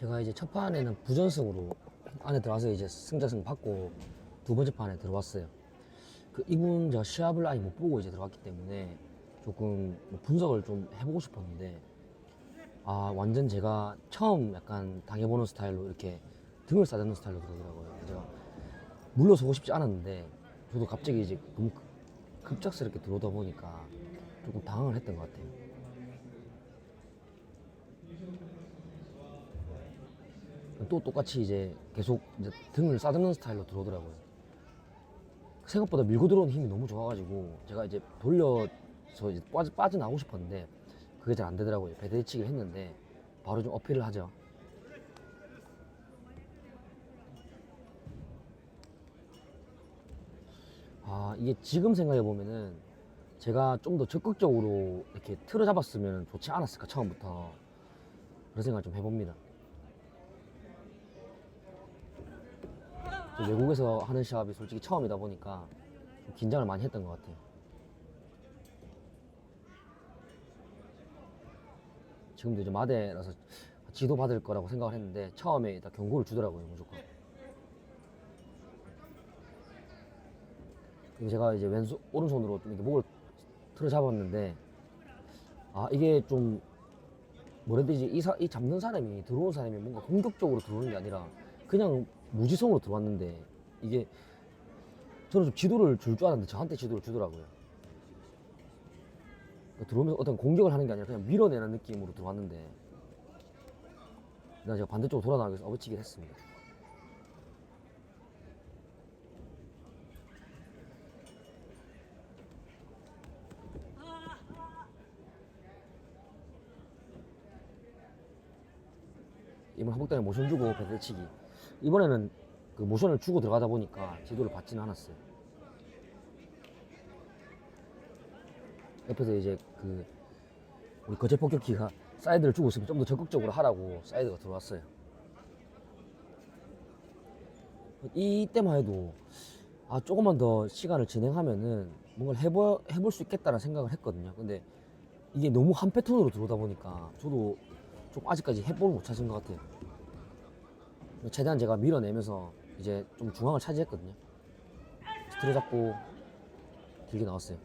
제가 이제 첫 판에는 부전승으로 안에 들어가서 이제 승자승 받고 두 번째 판에 들어왔어요. 그 이분 제가 시합을 아예 못 보고 이제 들어갔기 때문에 조금 뭐 분석을 좀 해보고 싶었는데 아 완전 제가 처음 약간 당해보는 스타일로 이렇게 등을 싸잡는 스타일로 들어오더라고요. 제가 물러서고 싶지 않았는데 저도 갑자기 이제 너무 급- 급작스럽게 들어오다 보니까 조금 당황을 했던 것 같아요. 또 똑같이 이제 계속 이제 등을 싸잡는 스타일로 들어오더라고요. 생각보다 밀고 들어오는 힘이 너무 좋아가지고 제가 이제 돌려서 이제 빠져, 빠져나오고 싶었는데 그게 잘 안 되더라고요. 배대치기를 했는데 바로 좀 어필을 하죠. 아 이게 지금 생각해 보면은 제가 좀 더 적극적으로 이렇게 틀어 잡았으면 좋지 않았을까 처음부터 그런 생각 좀 해봅니다. 외국에서 하는 시합이 솔직히 처음이다 보니까 좀 긴장을 많이 했던 것 같아요. 지금도 이제 마대라서 지도 받을 거라고 생각을 했는데 처음에 일단 경고를 주더라고요 무조건. 그리고 제가 이제 왼손 오른손으로 좀 이렇게 목을 틀어 잡았는데 아 이게 좀 뭐라 해야 되지 이, 사, 이 잡는 사람이 들어온 사람이 뭔가 공격적으로 들어오는 게 아니라 그냥 무지성으로 들어왔는데 이게 저는 좀 지도를 줄 줄 알았는데 저한테 지도를 주더라고요. 그러니까 들어오면서 어떤 공격을 하는 게 아니라 그냥 밀어내는 느낌으로 들어왔는데 나 제가 반대쪽으로 돌아 나가기 위해서 어부치기를 했습니다. 이번 한복당에 모션 주고 배들치기 이번에는 그 모션을 주고 들어가다 보니까 지도를 받지는 않았어요. 옆에서 이제 그 우리 거제 폭격기가 사이드를 주고 있으면 좀 더 적극적으로 하라고 사이드가 들어왔어요. 이때만 해도 아 조금만 더 시간을 진행하면은 뭔가를 해보, 해볼 수 있겠다는 생각을 했거든요. 근데 이게 너무 한 패턴으로 들어오다 보니까 저도 좀 아직까지 해법을 못 찾은 것 같아요. 최대한 제가 밀어내면서 이제 좀 중앙을 차지했거든요. 들어잡고 길게 나왔어요.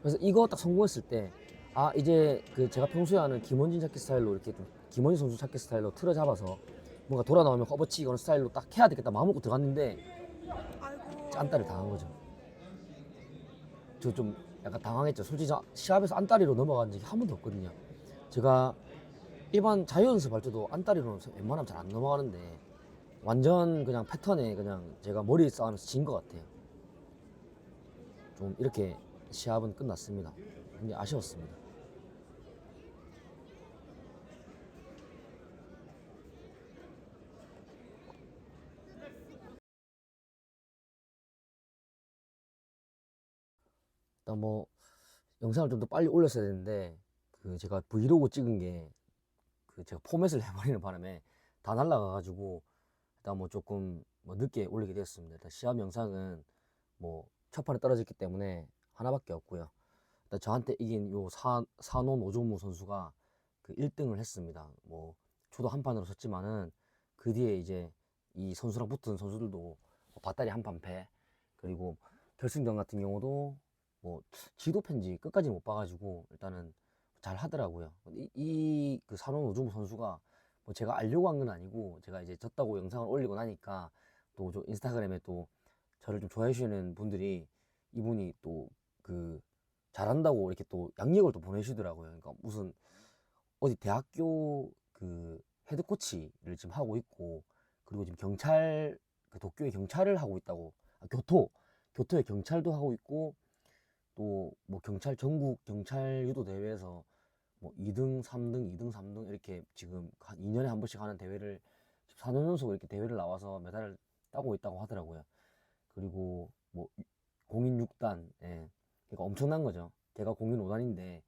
그래서 이거 딱 성공했을 때, 아, 이제 그 제가 평소에 하는 김원진 찾기 스타일로 이렇게 좀 김원진 선수 찾기 스타일로 틀어 잡아서 뭔가 돌아 나오면 허버치 이런 스타일로 딱 해야 되겠다 마음 먹고 들어갔는데 짠따를 당한 거죠. 저 좀 약간 당황했죠. 솔직히 저 시합에서 안따리로 넘어간 적이 한 번도 없거든요. 제가 일반 자유 연습 할 때도 안따리로는 웬만하면 잘 안 넘어가는데 완전 그냥 패턴에 그냥 제가 머리 싸움에서 진 것 같아요. 좀 이렇게 시합은 끝났습니다. 굉장히 아쉬웠습니다. 일단 뭐 영상을 좀 더 빨리 올렸어야 되는데 그 제가 브이로그 찍은 게 그 제가 포맷을 해버리는 바람에 다 날라가가지고 일단 뭐 조금 뭐 늦게 올리게 되었습니다. 일단 시합 영상은 뭐 첫 판에 떨어졌기 때문에 하나밖에 없고요. 일단 저한테 이긴 요 사, 산원 오종무 선수가 그 1등을 했습니다. 뭐 저도 한 판으로 졌지만은 그 뒤에 이제 이 선수랑 붙은 선수들도 뭐 밧다리 한판 패 그리고 결승전 같은 경우도 뭐 지도 편지 끝까지 못 봐가지고 일단은 잘 하더라고요. 이그 산원 오종무 선수가 뭐 제가 알려고 한 건 아니고 제가 이제 졌다고 영상을 올리고 나니까 또 저 인스타그램에 또 저를 좀 좋아해 주시는 분들이 이분이 또 그 잘한다고 이렇게 또 양력을 또 보내주더라고요. 그러니까 무슨 어디 대학교 그 헤드 코치를 지금 하고 있고 그리고 지금 경찰 그 도쿄의 경찰을 하고 있다고 아, 교토 교토의 경찰도 하고 있고 또 뭐 경찰 전국 경찰 유도 대회에서 뭐 2등, 3등, 2등, 3등 이렇게 지금 한 2년에 한 번씩 하는 대회를 4년 연속 이렇게 대회를 나와서 메달을 따고 있다고 하더라고요. 그리고 뭐 공인 6단, 예. 그러니까 엄청난 거죠. 걔가 공인 5단인데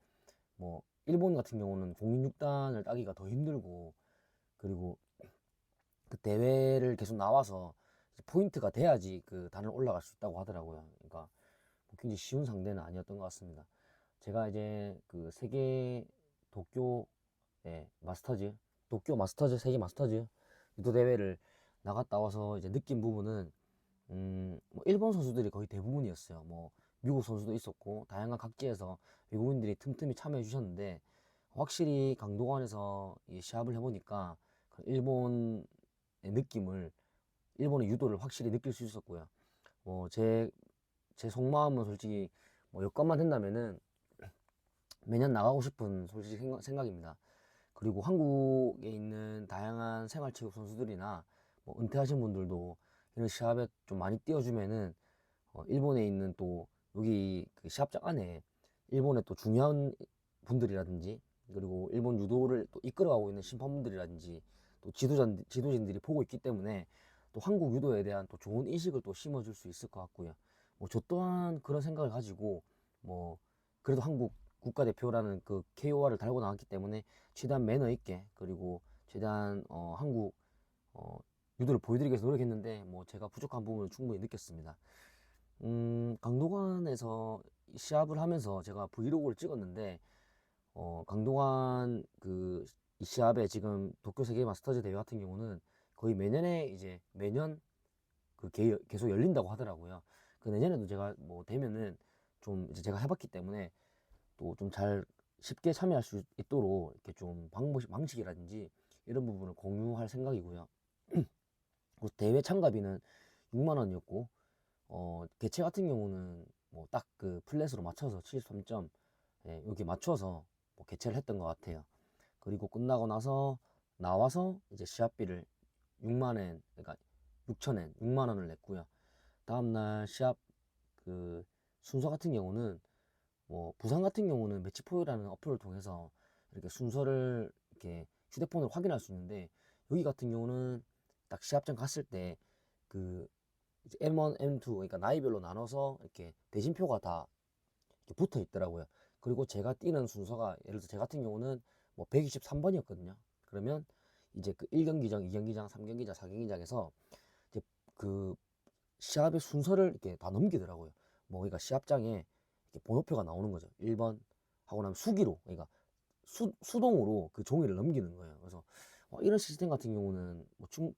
뭐 일본 같은 경우는 공인 6단을 따기가 더 힘들고 그리고 그 대회를 계속 나와서 포인트가 돼야지 그 단을 올라갈 수 있다고 하더라고요. 그러니까 뭐 굉장히 쉬운 상대는 아니었던 것 같습니다. 제가 이제 그 세계 도쿄 예, 마스터즈, 도쿄 마스터즈, 세계 마스터즈 유도 대회를 나갔다 와서 이제 느낀 부분은 음, 뭐 일본 선수들이 거의 대부분이었어요. 뭐 미국 선수도 있었고 다양한 각지에서 외국인들이 틈틈이 참여해 주셨는데 확실히 강도관에서 이 시합을 해보니까 그 일본의 느낌을 일본의 유도를 확실히 느낄 수 있었고요. 뭐제제 속마음은 솔직히 뭐 여건만 된다면은 매년 나가고 싶은 솔직히 생각, 생각 입니다. 그리고 한국에 있는 다양한 생활체육 선수들이나 뭐 은퇴하신 분들도 이런 시합에 좀 많이 뛰어주면은 어, 일본에 있는 또 여기 그 시합장 안에 일본의 또 중요한 분들이라든지 그리고 일본 유도를 또 이끌어가고 있는 심판분들이라든지 또 지도자, 지도진들이 보고 있기 때문에 또 한국 유도에 대한 또 좋은 인식을 또 심어줄 수 있을 것 같고요. 뭐 저 또한 그런 생각을 가지고 뭐 그래도 한국 국가대표라는 그 KOR을 달고 나왔기 때문에 최대한 매너 있게 그리고 최대한 어, 한국 어, 유도를 보여드리기 위해서 노력했는데 뭐 제가 부족한 부분을 충분히 느꼈습니다. 음, 강도관에서 시합을 하면서 제가 브이로그를 찍었는데 어, 강도관 그이 시합에 지금 도쿄 세계 마스터즈 대회 같은 경우는 거의 매년에 이제 매년 그 개- 계속 열린다고 하더라고요. 그 내년에도 제가 뭐 되면은 좀 이제 제가 해봤기 때문에 또 좀 잘 쉽게 참여할 수 있도록 이렇게 좀 방법, 방식이라든지 이런 부분을 공유할 생각이고요. 그 대회 참가비는 6만 원이었고, 어, 개최 같은 경우는 뭐 딱 그 플랫으로 맞춰서 73점, 예, 여기 맞춰서 뭐 개최를 했던 것 같아요. 그리고 끝나고 나서 나와서 이제 시합비를 6만 엔, 그러니까 6천 엔, 6만 원을 냈고요. 다음날 시합 그 순서 같은 경우는 뭐 부산 같은 경우는 매치포유라는 어플을 통해서 이렇게 순서를 이렇게 휴대폰으로 확인할 수 있는데 여기 같은 경우는 딱 시합장 갔을 때 그 M1, M2 그러니까 나이별로 나눠서 이렇게 대진표가 다 이렇게 붙어 있더라고요. 그리고 제가 뛰는 순서가 예를 들어 제 같은 경우는 뭐 123번이었거든요. 그러면 이제 그 1경기장, 2경기장, 3경기장, 4경기장에서 이제 그 시합의 순서를 이렇게 다 넘기더라고요. 뭐 그러니까 시합장에 이렇게 번호표가 나오는 거죠. 1번 하고 나면 수기로 그러니까 수, 수동으로 그 종이를 넘기는 거예요. 그래서 어, 이런 시스템 같은 경우는 뭐, 중,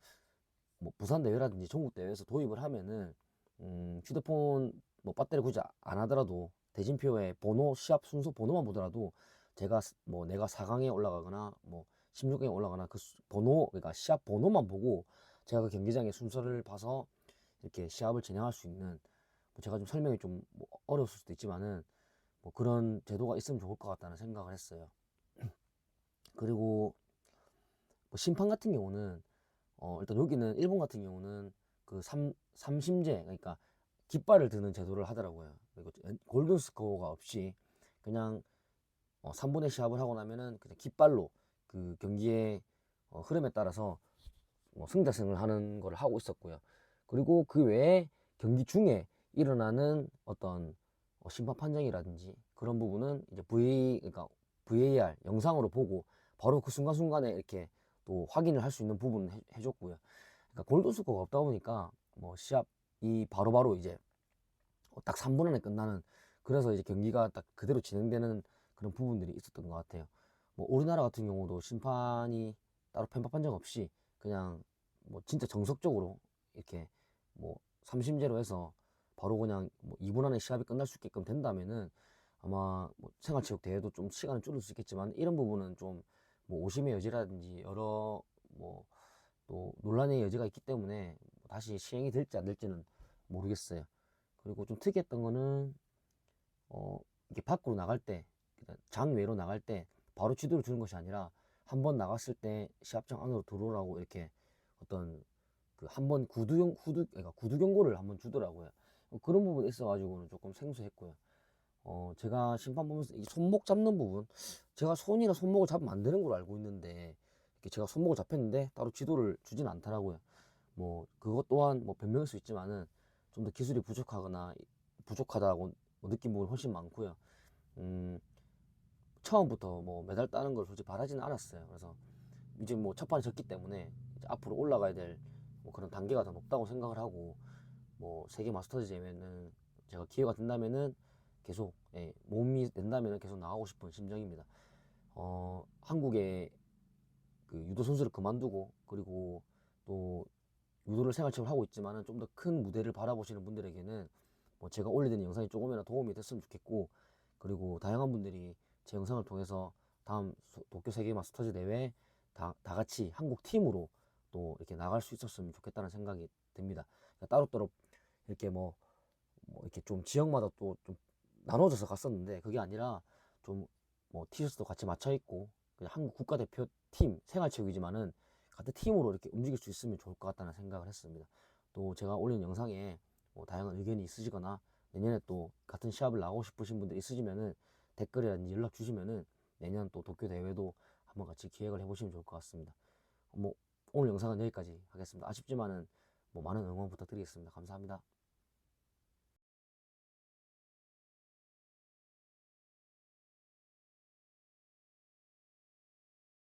뭐 부산 대회라든지 전국 대회에서 도입을 하면은 음, 휴대폰 뭐 배터리 굳이 안 하더라도 대진표에 번호 시합 순서 번호만 보더라도 제가 스- 뭐 내가 4강에 올라가거나 뭐 16강에 올라가나 그 수- 번호 그러니까 시합 번호만 보고 제가 그 경기장의 순서를 봐서 이렇게 시합을 진행할 수 있는 뭐 제가 좀 설명이 좀 뭐 어려웠을 수도 있지만은 뭐 그런 제도가 있으면 좋을 것 같다는 생각을 했어요. 그리고 뭐 심판 같은 경우는 어 일단 여기는 일본 같은 경우는 그 삼, 삼심제 그러니까 깃발을 드는 제도를 하더라고요. 그리고 골든 스코어가 없이 그냥 어, 3분의 시합을 하고 나면은 그냥 깃발로 그 경기의 어, 흐름에 따라서 뭐 승자승을 하는 걸 하고 있었고요. 그리고 그 외에 경기 중에 일어나는 어떤 어, 심판 판정이라든지 그런 부분은 이제 VA 그러니까 VAR 영상으로 보고 바로 그 순간순간에 이렇게 또 확인을 할 수 있는 부분을 해, 해줬고요. 그러니까 골드 스코어가 없다 보니까 뭐 시합이 바로 바로 이제 딱 3분 안에 끝나는 그래서 이제 경기가 딱 그대로 진행되는 그런 부분들이 있었던 것 같아요. 뭐 우리나라 같은 경우도 심판이 따로 편파 판정 없이 그냥 뭐 진짜 정석적으로 이렇게 뭐 삼심제로 해서 바로 그냥 뭐 2분 안에 시합이 끝날 수 있게끔 된다면은 아마 뭐 생활체육 대회도 좀 시간을 줄일 수 있겠지만 이런 부분은 좀 뭐 오심의 여지라든지 여러 뭐 또 논란의 여지가 있기 때문에 다시 시행이 될지 안 될지는 모르겠어요. 그리고 좀 특이했던 거는 어 이게 밖으로 나갈 때 그러니까 장외로 나갈 때 바로 지도를 주는 것이 아니라 한 번 나갔을 때 시합장 안으로 들어오라고 이렇게 어떤 그 한 번 구두 경 구두 그러니까 구두 경고를 한 번 주더라고요. 어, 그런 부분이 있어가지고는 조금 생소했고요. 어 제가 심판 보면서 이 손목 잡는 부분 제가 손이나 손목을 잡으면 안 되는 걸로 알고 있는데 이렇게 제가 손목을 잡혔는데 따로 지도를 주진 않더라고요. 뭐 그것 또한 뭐 변명일 수 있지만은 좀 더 기술이 부족하거나 부족하다고 뭐 느낀 부분이 훨씬 많고요. 음, 처음부터 뭐 메달 따는 걸 솔직히 바라지는 않았어요. 그래서 이제 뭐 첫 판에 졌기 때문에 앞으로 올라가야 될 뭐 그런 단계가 더 높다고 생각을 하고 뭐 세계 마스터즈 대회는 제가 기회가 된다면은 계속 예, 몸이 된다면은 계속 나가고 싶은 심정입니다. 어, 한국의 그 유도 선수를 그만두고 그리고 또 유도를 생활체육을 하고 있지만은 좀 더 큰 무대를 바라보시는 분들에게는 뭐 제가 올려드린 영상이 조금이나 도움이 됐으면 좋겠고 그리고 다양한 분들이 제 영상을 통해서 다음 소- 도쿄 세계 마스터즈 대회 다, 다 같이 한국 팀으로 또 이렇게 나갈 수 있었으면 좋겠다는 생각이 듭니다. 그러니까 따로따로 이렇게 뭐, 뭐 이렇게 좀 지역마다 또 좀 나눠져서 갔었는데 그게 아니라 좀 뭐 티셔츠도 같이 맞춰 입고 그냥 한국 국가대표 팀 생활체육이지만은 같은 팀으로 이렇게 움직일 수 있으면 좋을 것 같다는 생각을 했습니다. 또 제가 올린 영상에 뭐 다양한 의견이 있으시거나 내년에 또 같은 시합을 나가고 싶으신 분들 있으시면은 댓글이라든지 연락 주시면은 내년 또 도쿄 대회도 한번 같이 기획을 해보시면 좋을 것 같습니다. 뭐 오늘 영상은 여기까지 하겠습니다. 아쉽지만은 뭐 많은 응원 부탁드리겠습니다. 감사합니다.